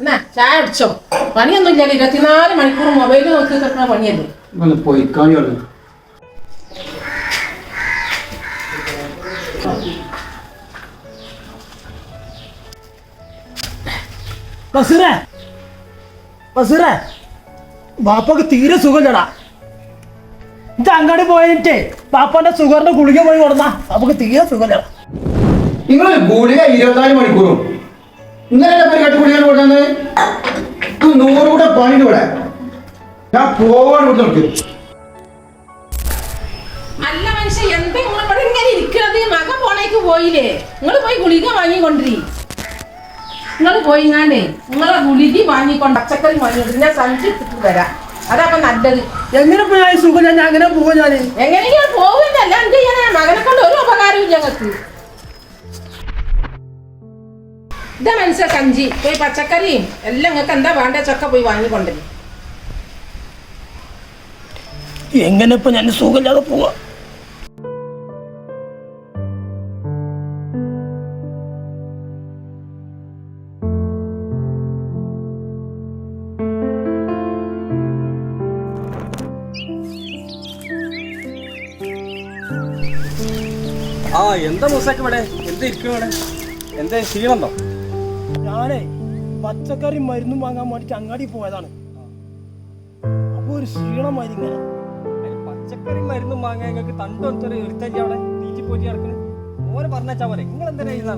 എന്നാ ചായ അടിച്ചോ പണിയൊന്നും ഇല്ലല്ലോ ഇരുപത്തിനാല് മണിക്കൂർ മൊബൈൽ നോക്കി കിടക്കുന്ന പണിയല്ലേ. പോയി ബസീറേ ബസീറേ ബാപ്പക്ക് തീരെ സുഖമില്ലടാ. ഇത് അങ്ങോട്ട് പോയിട്ട് ബാപ്പാന്റെ സുഗറിന്റെ ഗുളിക പോയി കൊടുന്ന. ബാപ്പക്ക് തീരെ സുഖമില്ലടാ. നിങ്ങൾ ഗുളിക ഇരുപത്തിനാല് മണിക്കൂറും. ഇന്നലെ പരിപാടി ഗുളിക കൊടുത്തത് നൂറ് കൂടെ പണിയുടെ ഇവിടെ ഞാൻ പോവാണ് ഇവിടെ നോക്കി അല്ല മനുഷ്യ എന്താ നിങ്ങൾ ഇവിടെ ഇങ്ങനെ ഇരിക്കുന്നത്? മകൻ പോണേക്ക് പോയില്ലേ? നിങ്ങൾ പോയി ഗുളിക വാങ്ങിക്കൊണ്ടിരി. നിങ്ങൾ പോയിങ്ങാണ്ടേ നിങ്ങളെ ഗുളിക വാങ്ങിക്കൊണ്ട് പച്ചക്കറി വാങ്ങിക്കൊണ്ട് ഞാൻ സഞ്ചി ഇട്ടിട്ട് വരാം. അതാ നല്ലത്. എങ്ങനെ പോയി ഞാൻ സുഖം ഞാൻ അങ്ങനെ പോവാ ഞാൻ എങ്ങനെയാ പോകുന്നല്ല എന്ത് ചെയ്യാനാ? മകനെ കൊണ്ട് ഒരു ഉപകാരവും ഞങ്ങൾക്ക്. ഇതാ മനസ്സിലെ കഞ്ചി പോയി പച്ചക്കറിയും. എല്ലാം നിങ്ങൾക്ക് എന്താ വേണ്ട ചക്ക പോയി വാങ്ങിക്കൊണ്ടിരി എങ്ങനെ ഇപ്പൊ ഞാൻ സുഖമില്ലാതെ പോവാ? ആ എന്താ മൂസാക്കി ഇവിടെ? എന്താ ഇരിക്കും ഇവിടെ? എന്താ ക്ഷീണുണ്ടോ ഞാനേ പച്ചക്കറി മരുന്നും വാങ്ങാൻ വേണ്ടിട്ട് അങ്ങാടി പോയതാണ്. അപ്പൊ ഒരു ക്ഷീണമായി ഇങ്ങനെ. പച്ചക്കറി മരുന്നും വാങ്ങാൻ നിങ്ങൾക്ക് തണ്ടു ഒരു ഒരുത്തല്ലേ അവിടെ. തീറ്റി പോറ്റി നടക്കുന്നത് ഓനെ പറഞ്ഞാ പോലെ നിങ്ങൾ എന്തിനാ ഇത്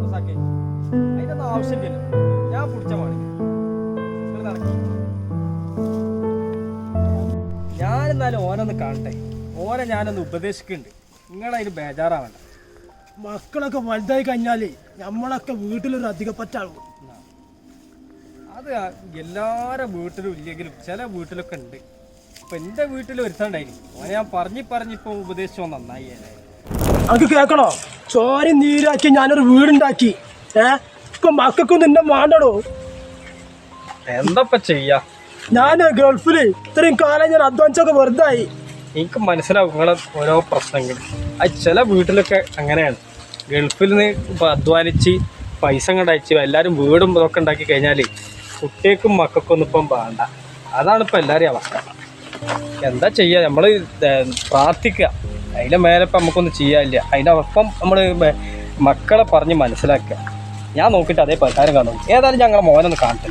മൂസാക്കെ അതിനൊന്നും ആവശ്യമില്ലല്ലോ. ഞാൻ പിടിച്ച മാണി നിങ്ങൾ നടക്കി. ഞാനെന്നാലും ഓനൊന്ന് കാണട്ടെ. ഓനെ ഞാനൊന്ന് ഉപദേശിക്കുന്നുണ്ട്. നിങ്ങളതിന് ബേജാറാവണ്ട. മക്കളൊക്കെ വലുതായി കഴിഞ്ഞാലേ നമ്മളൊക്കെ വീട്ടിലൊരു അധിക പറ്റാളും അത് എല്ലാരെ വീട്ടിലും ഇല്ലെങ്കിലും ചില വീട്ടിലൊക്കെ ഉണ്ട്. ഇപ്പൊ എന്റെ വീട്ടിൽ ഒരുത്തണ്ടായിരുന്നു ഓനെ ഞാൻ പറഞ്ഞു പറഞ്ഞിപ്പോ ഉപദേശിച്ചോ നന്നായി. അത് കേക്കണോ? ചോരി നീരാക്കി ഞാനൊരു വീടുണ്ടാക്കി. ഏ? ഇപ്പൊ മക്കൾക്കും നിന്നെ വേണ്ടടോ. എന്തപ്പ ചെയ്യാ? ഞാൻ ഗൾഫിൽ ഇത്രയും കാലം ഞാൻ അധ്വാനിച്ചൊക്കെ വെറുതെ ആയി എനിക്ക് മനസ്സിലാവും നിങ്ങളെ ഓരോ പ്രശ്നങ്ങൾ. അത് ചില വീട്ടിലൊക്കെ അങ്ങനെയാണ്. ഗൾഫിൽ നിന്ന് അധ്വാനിച്ച് പൈസ കണ്ടയച്ച് എല്ലാവരും വീടും ഇതൊക്കെ ഉണ്ടാക്കി കഴിഞ്ഞാൽ കുട്ടികൾക്കും മക്കൾക്കൊന്നും ഇപ്പം വേണ്ട. അതാണ് ഇപ്പം എല്ലാവരെയും അവസ്ഥ. എന്താ ചെയ്യുക നമ്മൾ പ്രാർത്ഥിക്കുക. അതിന്റെ മേലെ ഇപ്പം നമുക്കൊന്നും ചെയ്യാനില്ല. അതിന്റെ ഒപ്പം നമ്മൾ മക്കളെ പറഞ്ഞ് മനസ്സിലാക്കുക. ഞാൻ നോക്കിയിട്ട് അതേ പരിഹാരം കാണും. ഏതായാലും ഞങ്ങളുടെ മോനൊന്ന് കാണട്ടെ